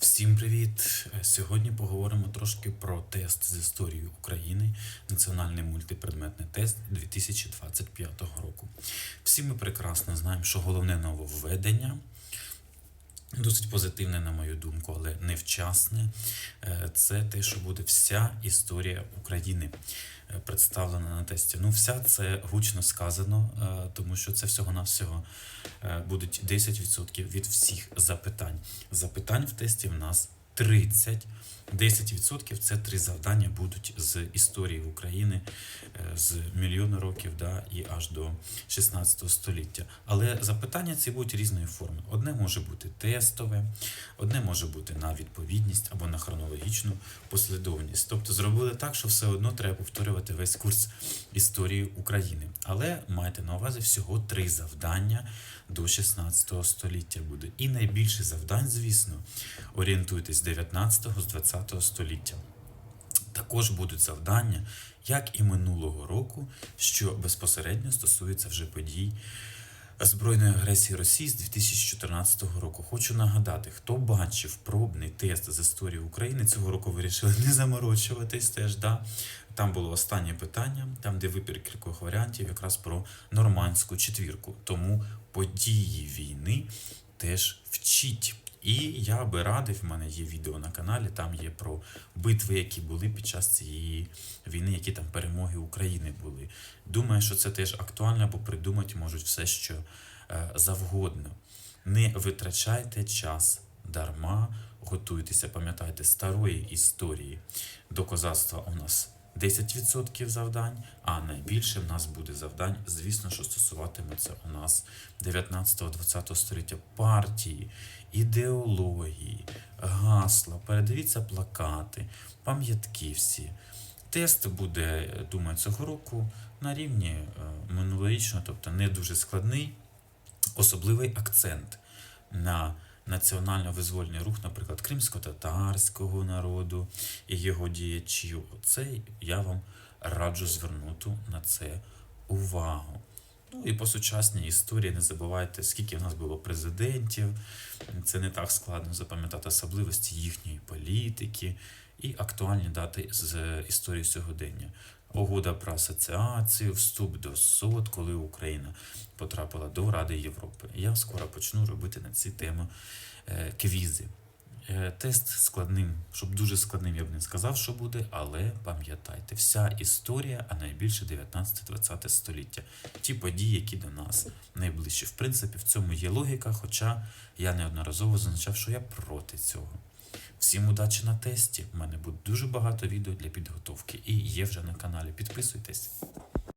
Всім привіт! Сьогодні поговоримо трошки про тест з історії України, національний мультипредметний тест 2025 року. Всі ми прекрасно знаємо, що головне нововведення досить позитивне, на мою думку, але невчасне. Е, Це те, що буде вся історія України е, представлена на тесті. Ну, вся це гучно сказано, е, тому що це всього-навсього будуть 10% від всіх запитань. Запитань в тесті в нас 30. 10% це три завдання будуть з історії України е, з мільйону років да, і аж до 16 століття. Але запитання ці будуть різної форми. Одне може бути тестове, одне може бути на відповідність або на хронологічну послідовність. Тобто зробили так, що все одно треба повторювати весь курс історії України. Але майте на увазі всього три завдання до 16 століття буде. І найбільше завдань, звісно, орієнтуйтесь з 19 з 20 століття. Також будуть завдання, як і минулого року, що безпосередньо стосується вже подій збройної агресії Росії з 2014 року. Хочу нагадати, хто бачив пробний тест з історії України, цього року вирішили не заморочуватись теж. Да? Там було останнє питання, там, де вибір кількох варіантів, якраз про нормандську четвірку. Тому події війни теж вчіть. І я би радив, в мене є відео на каналі, там є про битви, які були під час цієї війни, які там перемоги України були. Думаю, що це теж актуально, бо придумати можуть все, що е, завгодно. Не витрачайте час дарма, готуйтеся, пам'ятайте, старої історії. До козацтва у нас 10% завдань, а найбільше в нас буде завдань, звісно, що стосуватиметься у нас 19-20 століття партії, ідеології, гасла, передивіться плакати, пам'ятки всі. Тест буде, думаю, цього року на рівні е, минулорічного, тобто не дуже складний, особливий акцент на національно-визвольний рух, наприклад, кримсько-татарського народу і його діячів. Це я вам раджу звернути на це увагу. Ну і по сучасній історії не забувайте, скільки в нас було президентів. Це не так складно запам'ятати особливості їхньої політики і актуальні дати з історії сьогодення. Угода про асоціацію, вступ до СОД, коли Україна потрапила до Ради Європи. Я скоро почну робити на ці теми е, квізи. Е, Тест складним, щоб дуже складним, я б не сказав, що буде, але пам'ятайте, вся історія, а найбільше 19-20 століття. Ті події, які до нас найближчі. В принципі, в цьому є логіка, хоча я неодноразово зазначав, що я проти цього. Всім удачі на тесті. У мене буде дуже багато відео для підготовки і є вже на каналі. Підписуйтесь.